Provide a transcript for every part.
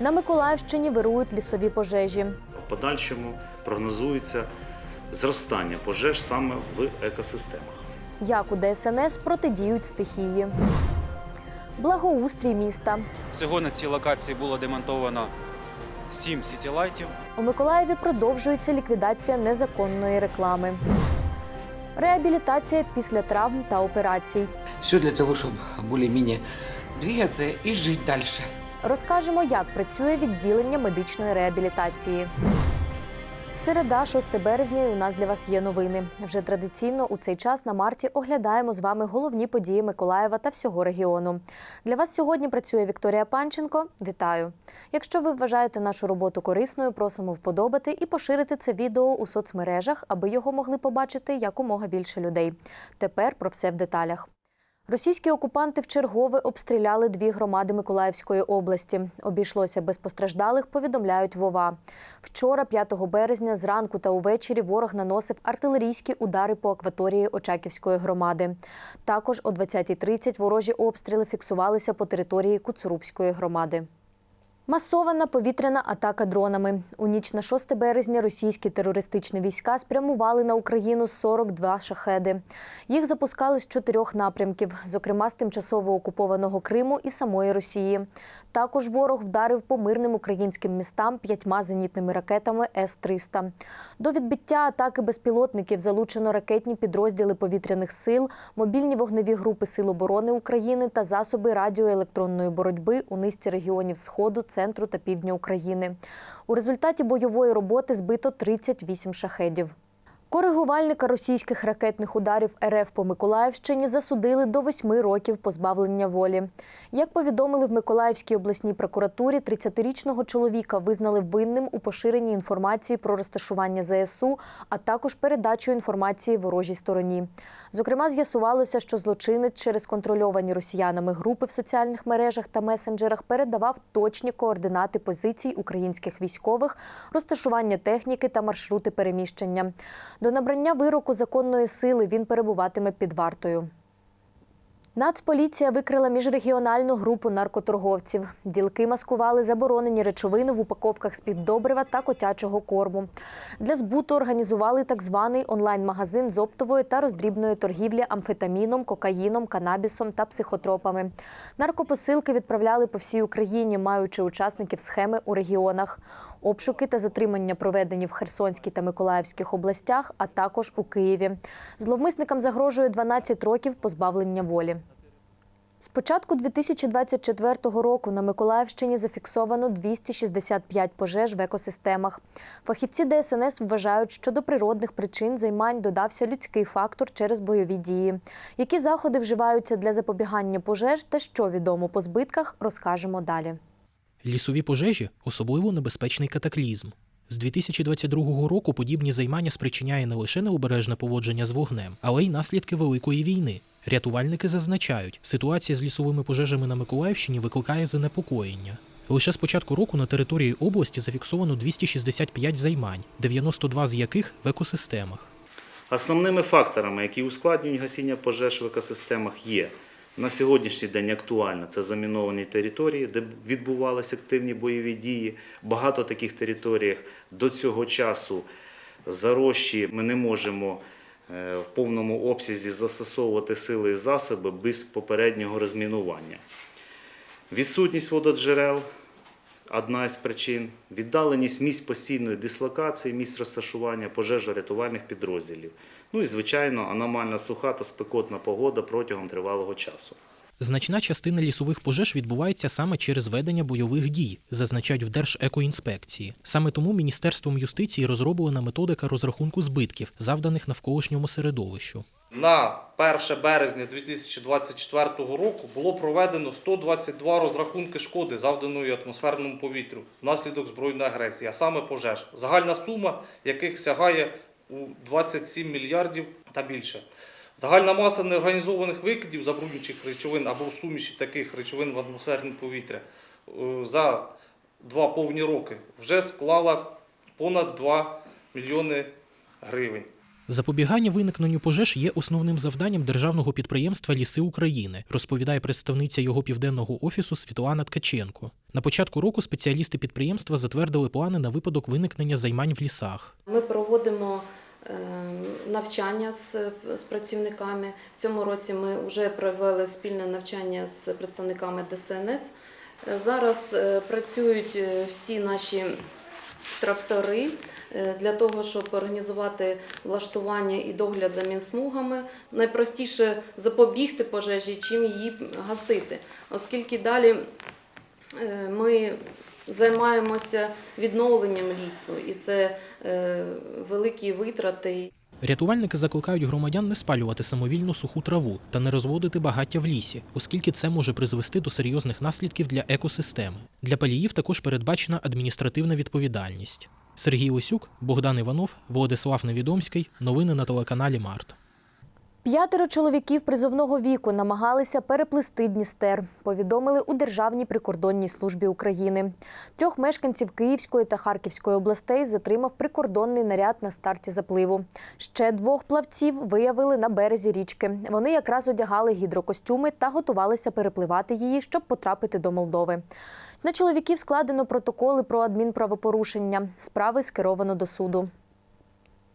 На Миколаївщині вирують лісові пожежі. В подальшому прогнозується зростання пожеж саме в екосистемах. Як у ДСНС протидіють стихії. Благоустрій міста. Всього на цій локації було демонтовано 7 сітілайтів. У Миколаєві продовжується ліквідація незаконної реклами. Реабілітація після травм та операцій. Все для того, чтобы более-менее двигаться и жить дальше. Розкажемо, як працює відділення медичної реабілітації. Середа, 6 березня, і у нас для вас є новини. Вже традиційно у цей час на марті оглядаємо з вами головні події Миколаєва та всього регіону. Для вас сьогодні працює Вікторія Панченко. Вітаю! Якщо ви вважаєте нашу роботу корисною, просимо вподобати і поширити це відео у соцмережах, аби його могли побачити якомога більше людей. Тепер про все в деталях. Російські окупанти вчергове обстріляли дві громади Миколаївської області. Обійшлося без постраждалих, повідомляють Вова. Вчора, 5 березня, зранку та увечері ворог наносив артилерійські удари по акваторії Очаківської громади. Також о 20.30 ворожі обстріли фіксувалися по території Куцурубської громади. Масована повітряна атака дронами. У ніч на 6 березня російські терористичні війська спрямували на Україну 42 шахеди. Їх запускали з чотирьох напрямків, зокрема з тимчасово окупованого Криму і самої Росії. Також ворог вдарив по мирним українським містам п'ятьма зенітними ракетами С-300. До відбиття атаки безпілотників залучено ракетні підрозділи повітряних сил, мобільні вогневі групи Сил оборони України та засоби радіоелектронної боротьби у низці регіонів Сходу, центру та півдня України. У результаті бойової роботи збито 38 шахедів. Коригувальника російських ракетних ударів РФ по Миколаївщині засудили до восьми років позбавлення волі. Як повідомили в Миколаївській обласній прокуратурі, 30-річного чоловіка визнали винним у поширенні інформації про розташування ЗСУ, а також передачу інформації ворожій стороні. Зокрема, з'ясувалося, що злочинець через контрольовані росіянами групи в соціальних мережах та месенджерах передавав точні координати позицій українських військових, розташування техніки та маршрути переміщення. До набрання вироку законної сили він перебуватиме під вартою. Нацполіція викрила міжрегіональну групу наркоторговців. Ділки маскували заборонені речовини в упаковках з-під добрива та котячого корму. Для збуту організували так званий онлайн-магазин з оптової та роздрібної торгівлі амфетаміном, кокаїном, канабісом та психотропами. Наркопосилки відправляли по всій Україні, маючи учасників схеми у регіонах. Обшуки та затримання проведені в Херсонській та Миколаївських областях, а також у Києві. Зловмисникам загрожує 12 років позбавлення волі. З початку 2024 року на Миколаївщині зафіксовано 265 пожеж в екосистемах. Фахівці ДСНС вважають, що до природних причин займань додався людський фактор через бойові дії. Які заходи вживаються для запобігання пожеж та що відомо по збитках, розкажемо далі. Лісові пожежі особливо небезпечний катаклізм. З 2022 року подібні займання спричиняє не лише необережне поводження з вогнем, але й наслідки великої війни. Рятувальники зазначають, ситуація з лісовими пожежами на Миколаївщині викликає занепокоєння. Лише з початку року на території області зафіксовано 265 займань, 92 з яких в екосистемах. Основними факторами, які ускладнюють гасіння пожеж в екосистемах, є на сьогоднішній день актуально це заміновані території, де відбувалися активні бойові дії. Багато таких територіях до цього часу зарощі ми не можемо в повному обсязі застосовувати сили і засоби без попереднього розмінування. Відсутність вододжерел одна із причин, віддаленість місць постійної дислокації, місць розташування пожежно-рятувальних підрозділів. Ну і, звичайно, аномальна суха та спекотна погода протягом тривалого часу. Значна частина лісових пожеж відбувається саме через ведення бойових дій, зазначають в Держекоінспекції. Саме тому Міністерством юстиції розроблена методика розрахунку збитків, завданих навколишньому середовищу. На 1 березня 2024 року було проведено 122 розрахунки шкоди, завданої атмосферному повітрю внаслідок збройної агресії, а саме пожеж, загальна сума яких сягає у 27 мільярдів та більше. Загальна маса неорганізованих викидів забруднюючих речовин або в суміші таких речовин в атмосферне повітря е, за два повні роки вже склала понад 2 мільйони гривень. Запобігання виникненню пожеж є основним завданням державного підприємства Ліси України, розповідає представниця його південного офісу Світлана Ткаченко. На початку року спеціалісти підприємства затвердили плани на випадок виникнення займань в лісах. Ми проводимо навчання з, з працівниками. В цьому році ми вже провели спільне навчання з представниками ДСНС. Е, Зараз е, працюють е, всі наші трактори для того, щоб організувати влаштування і догляд за мінсмугами. Найпростіше запобігти пожежі, чим її гасити, оскільки далі ми займаємося відновленням лісу, і це е, великі витрати. Рятувальники закликають громадян не спалювати самовільно суху траву та не розводити багаття в лісі, оскільки це може призвести до серйозних наслідків для екосистеми. Для паліїв також передбачена адміністративна відповідальність. Сергій Осюк, Богдан Іванов, Владислав Невідомський. Новини на телеканалі Март. П'ятеро чоловіків призовного віку намагалися переплисти Дністер. Повідомили у Державній прикордонній службі України. Трьох мешканців Київської та Харківської областей затримав прикордонний наряд на старті запливу. Ще двох плавців виявили на березі річки. Вони якраз одягали гідрокостюми та готувалися перепливати її, щоб потрапити до Молдови. На чоловіків складено протоколи про адмінправопорушення. Справи скеровано до суду.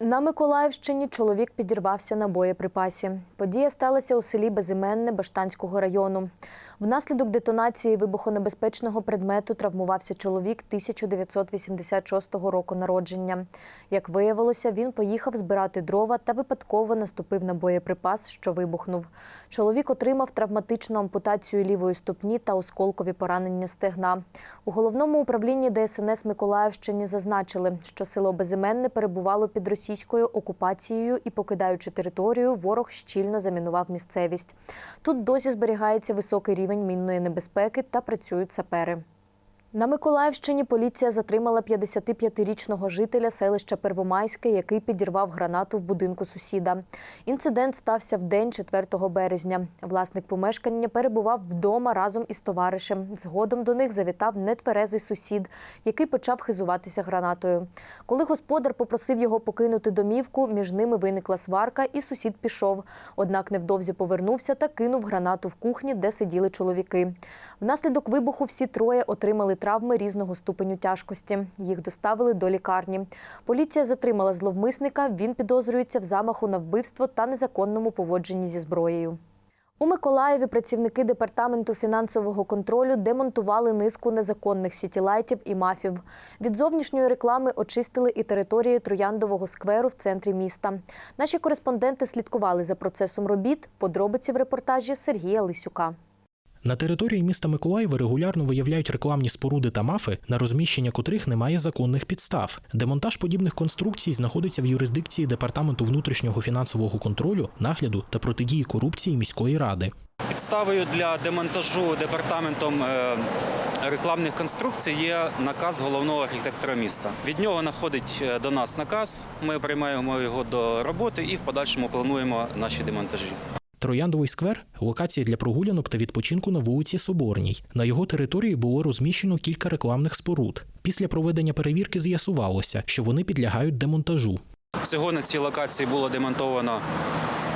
На Миколаївщині чоловік підірвався на боєприпасі. Подія сталася у селі Безіменне Баштанського району. Внаслідок детонації вибухонебезпечного предмету травмувався чоловік 1986 року народження. Як виявилося, він поїхав збирати дрова та випадково наступив на боєприпас, що вибухнув. Чоловік отримав травматичну ампутацію лівої ступні та осколкові поранення стегна. У головному управлінні ДСНС Миколаївщини зазначили, що село Безіменне перебувало під російською окупацією і, покидаючи територію, ворог щільно замінував місцевість. Тут досі зберігається високий рівень мінної небезпеки та працюють сапери. На Миколаївщині поліція затримала 55-річного жителя селища Первомайське, який підірвав гранату в будинку сусіда. Інцидент стався в день 4 березня. Власник помешкання перебував вдома разом із товаришем. Згодом до них завітав нетверезий сусід, який почав хизуватися гранатою. Коли господар попросив його покинути домівку, між ними виникла сварка, і сусід пішов. Однак невдовзі повернувся та кинув гранату в кухні, де сиділи чоловіки. Внаслідок вибуху всі троє отримали травми різного ступеню тяжкості. Їх доставили до лікарні. Поліція затримала зловмисника. Він підозрюється в замаху на вбивство та незаконному поводженні зі зброєю. У Миколаєві працівники департаменту фінансового контролю демонтували низку незаконних сітілайтів і мафів. Від зовнішньої реклами очистили і території Трояндового скверу в центрі міста. Наші кореспонденти слідкували за процесом робіт. Подробиці в репортажі Сергія Лисюка. На території міста Миколаєва регулярно виявляють рекламні споруди та мафи, на розміщення котрих немає законних підстав. Демонтаж подібних конструкцій знаходиться в юрисдикції департаменту внутрішнього фінансового контролю, нагляду та протидії корупції міської ради. Підставою для демонтажу департаментом е, рекламних конструкцій є наказ головного архітектора міста. Від нього находить е, до нас наказ. Ми приймаємо його до роботи і в подальшому плануємо наші демонтажі. Трояндовий сквер локація для прогулянок та відпочинку на вулиці Соборній. На його території було розміщено кілька рекламних споруд. Після проведення перевірки з'ясувалося, що вони підлягають демонтажу. Всього на цій локації було демонтовано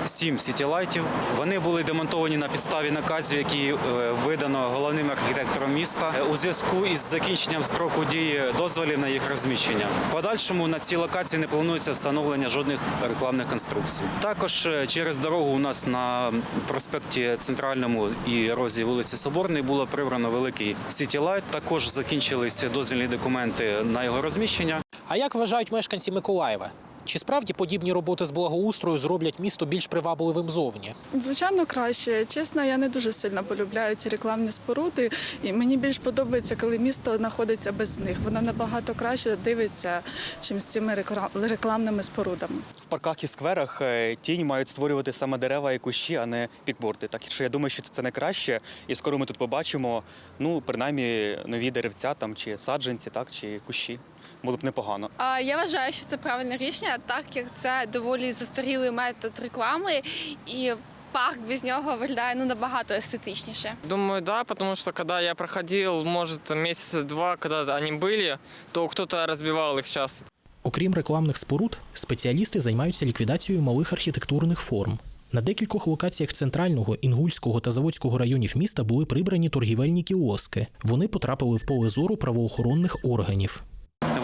сім сітілайтів. Вони були демонтовані на підставі наказів, які е, видано головним архітектором міста е, у зв'язку із закінченням строку дії дозволів на їх розміщення. В подальшому на цій локації не планується встановлення жодних рекламних конструкцій. Також е, через дорогу у нас на проспекті Центральному і розі вулиці Соборної було прибрано великий сітілайт. Також закінчилися дозвільні документи на його розміщення. А як вважають мешканці Миколаєва? Чи справді подібні роботи з благоустрою зроблять місто більш привабливим зовні? Звичайно, краще. Чесно, я не дуже сильно полюбляю ці рекламні споруди, і мені більш подобається, коли місто знаходиться без них. Воно набагато краще дивиться, чим з цими рекламними спорудами. в парках і скверах е, тінь мають створювати саме дерева і кущі, а не пікборди. Так що я думаю, що це найкраще. І скоро ми тут побачимо, ну принаймні нові деревця там чи саджанці, так чи кущі. Було б непогано. А, Я вважаю, що це правильне рішення, так як це доволі застарілий метод реклами, і парк без нього виглядає ну набагато естетичніше. Думаю, да, потому что когда я проходил, может, месяца два, когда они были, то кто-то разбивал их часто. Окрім рекламних споруд, спеціалісти займаються ліквідацією малих архітектурних форм. На декількох локаціях центрального, інгульського та заводського районів міста були прибрані торгівельні кіоски. Вони потрапили в поле зору правоохоронних органів.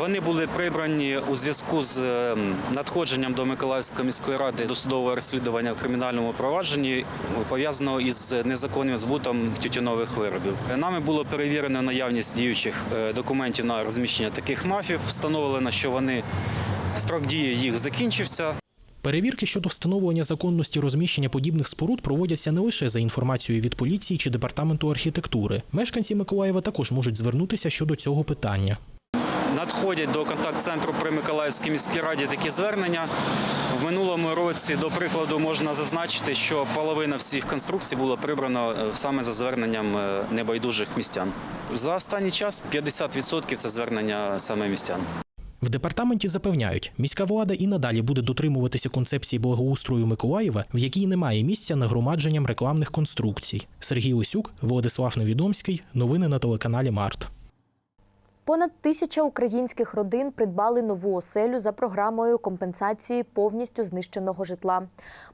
Вони були прибрані у зв'язку з е, надходженням до Миколаївської міської ради досудового розслідування в кримінальному провадженні пов'язаного із незаконним збутом тютюнових виробів. Нами було перевірено наявність діючих е, документів на розміщення таких мафів. Встановлено, що вони строк дії їх закінчився. Перевірки щодо встановлення законності розміщення подібних споруд проводяться не лише за інформацією від поліції чи департаменту архітектури. Мешканці Миколаєва також можуть звернутися щодо цього питання. Надходять до контакт-центру при Миколаївській міській раді такі звернення. В минулому році, до прикладу, можна зазначити, що половина всіх конструкцій була прибрана е, саме за зверненням е, небайдужих містян. За останній час 50% це звернення саме містян. В департаменті запевняють, міська влада і надалі буде дотримуватися концепції благоустрою Миколаєва, в якій немає місця нагромадженням рекламних конструкцій. Сергій Лисюк, Владислав Невідомський. Новини на телеканалі Март. Понад тисяча українських родин придбали нову оселю за програмою компенсації повністю знищеного житла.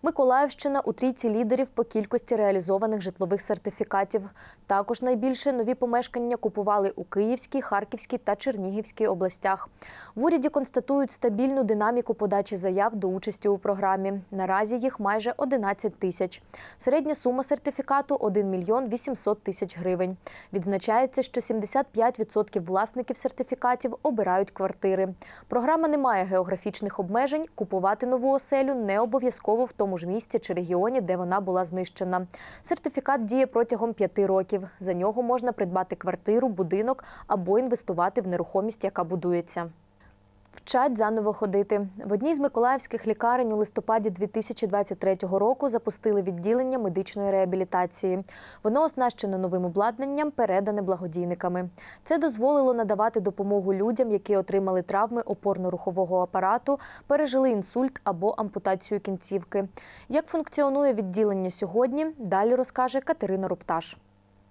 Миколаївщина у трійці лідерів по кількості реалізованих житлових сертифікатів. Також найбільше нові помешкання купували у Київській, Харківській та Чернігівській областях. В уряді констатують стабільну динаміку подачі заяв до участі у програмі. Наразі їх майже 11 тисяч. Середня сума сертифікату 1 мільйон 800 тисяч гривень. Відзначається, що 75% власників сертифікатів обирають квартири. Програма не має географічних обмежень. Купувати нову оселю не обов'язково в тому ж місті чи регіоні, де вона була знищена. Сертифікат діє протягом п'яти років. За нього можна придбати квартиру, будинок або інвестувати в нерухомість, яка будується. Вчать заново ходити. В одній з миколаївських лікарень у листопаді 2023 року запустили відділення медичної реабілітації. Воно оснащено новим обладнанням, передане благодійниками. Це дозволило надавати допомогу людям, які отримали травми опорно-рухового апарату, пережили інсульт або ампутацію кінцівки. Як функціонує відділення сьогодні, далі розкаже Катерина Рупташ.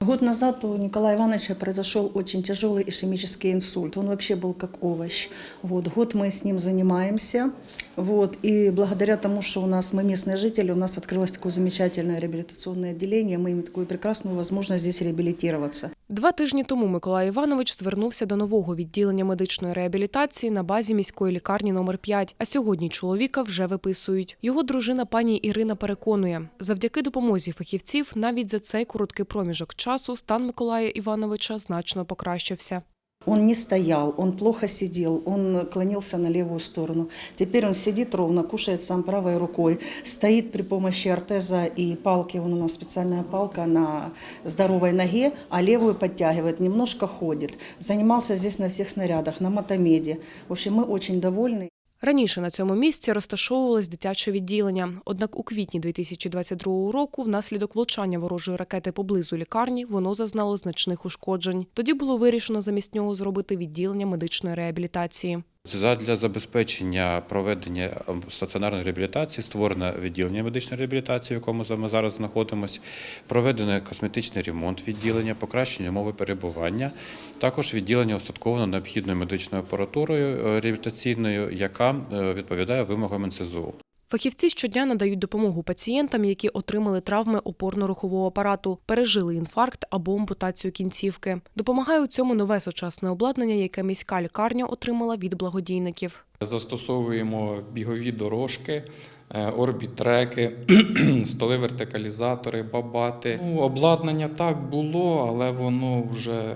Год назад у Николая Ивановича произошел очень тяжелый ишемический инсульт. Он вообще был как овощ. Вот, год мы с ним занимаемся. Вот, и благодаря тому, что у нас мы местные жители, у нас открылось такое замечательное реабилитационное отделение, мы имеем такую прекрасную возможность здесь реабилитироваться. Два тижні тому Миколай Іванович звернувся до нового відділення медичної реабілітації на базі міської лікарні номер 5 А сьогодні чоловіка вже виписують. Його дружина пані Ірина переконує, завдяки допомозі фахівців навіть за цей короткий проміжок часу стан Миколая Івановича значно покращився. Он не стоял, он плохо сидел, он клонился на левую сторону. Теперь он сидит ровно, кушает сам правой рукой, стоит при помощи ортеза и палки, вон у нас специальная палка на здоровой ноге, а левую подтягивает, немножко ходит. Занимался здесь на всех снарядах, на мотомеде. В общем, мы очень довольны. Раніше на цьому місці розташовувалось дитяче відділення. Однак у квітні 2022 року, внаслідок влучання ворожої ракети поблизу лікарні, воно зазнало значних ушкоджень. Тоді було вирішено замість нього зробити відділення медичної реабілітації. Задля забезпечення проведення стаціонарної реабілітації створено відділення медичної реабілітації, в якому ми зараз знаходимося. Проведено косметичний ремонт відділення, покращення умови перебування. Також відділення остатковано необхідною медичною апаратурою е, реабілітаційною, яка е, відповідає вимогам НСЗУ. Фахівці щодня надають допомогу пацієнтам, які отримали травми опорно-рухового апарату, пережили інфаркт або ампутацію кінцівки. Допомагає у цьому нове сучасне обладнання, яке міська лікарня отримала від благодійників. Застосовуємо бігові дорожки, орбітреки, столи вертикалізатори, бабати. Ну, обладнання так було, але воно вже е,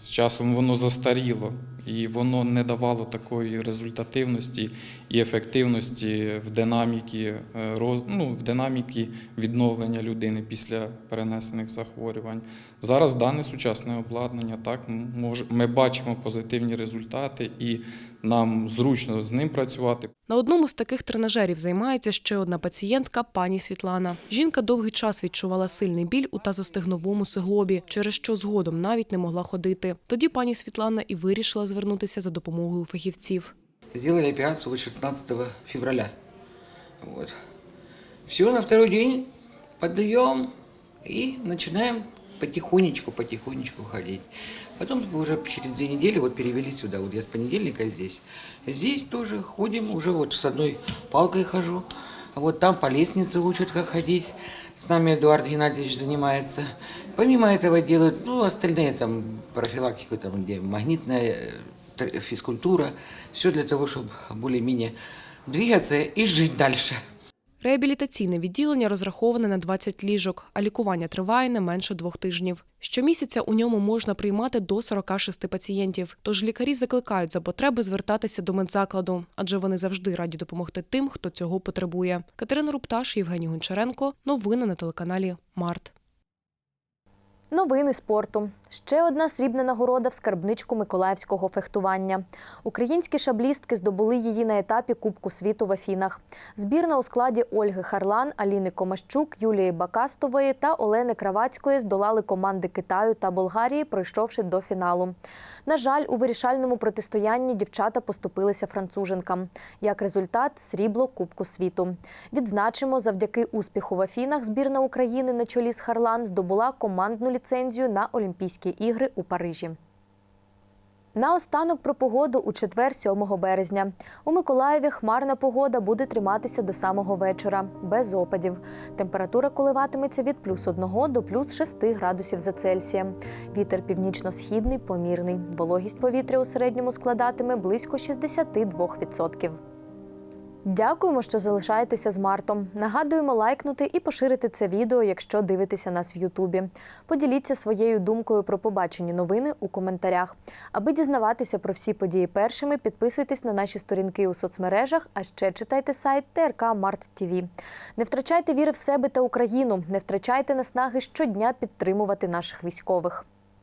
з часом воно застаріло і воно не давало такої результативності і ефективності в динаміки, е, роз, ну, в динаміки відновлення людини після перенесених захворювань. Зараз дане сучасне обладнання так ми бачимо позитивні результати і нам зручно з ним працювати. На одному з таких тренажерів займається ще одна пацієнтка, пані Світлана. Жінка довгий час відчувала сильний біль у тазостегновому суглобі, через що згодом навіть не могла ходити. Тоді пані Світлана і вирішила звернутися за допомогою фахівців. Сделали операцию вот 16 февраля. Вот. Все, на второй день поддаем и начинаем потихонечку-потихонечку ходить. Потом уже через две недели вот перевели сюда. Вот я с понедельника здесь. Здесь тоже ходим, уже вот с одной палкой хожу. Вот там по лестнице учат, как ходить. С нами Эдуард Геннадьевич занимается. Помимо этого делают, ну, остальные там профилактику, там, где магнитная э, физкультура. Все для того, чтобы более-менее двигаться и жить дальше. Реабілітаційне відділення розраховане на 20 ліжок, а лікування триває не менше двох тижнів. Щомісяця у ньому можна приймати до 46 пацієнтів. Тож лікарі закликають за потреби звертатися до медзакладу, адже вони завжди раді допомогти тим, хто цього потребує. Катерина Рупташ, Євгеній Гончаренко. Новини на телеканалі Март. Новини спорту. Ще одна срібна нагорода в скарбничку миколаївського фехтування. Українські шаблістки здобули її на етапі Кубку світу в Афінах. Збірна у складі Ольги Харлан, Аліни Комащук, Юлії Бакастової та Олени Кравацької здолали команди Китаю та Болгарії, пройшовши до фіналу. На жаль, у вирішальному протистоянні дівчата поступилися француженкам. Як результат, срібло Кубку світу. Відзначимо, завдяки успіху в Афінах збірна України на чолі з Харлан здобула командну ліцензію на Олімпійські ігри у Парижі. Наостанок про погоду у четвер, 7 березня. У Миколаєві хмарна погода буде триматися до самого вечора, без опадів. Температура коливатиметься від плюс 1 до плюс 6 градусів за Цельсієм. Вітер північно-східний помірний. Вологість повітря у середньому складатиме близько 62%. Дякуємо, що залишаєтеся з Мартом. Нагадуємо лайкнути і поширити це відео, якщо дивитеся нас в Ютубі. Поділіться своєю думкою про побачені новини у коментарях. Аби дізнаватися про всі події першими, підписуйтесь на наші сторінки у соцмережах, а ще читайте сайт ТРК Март ТВ. Не втрачайте віри в себе та Україну, не втрачайте наснаги щодня підтримувати наших військових.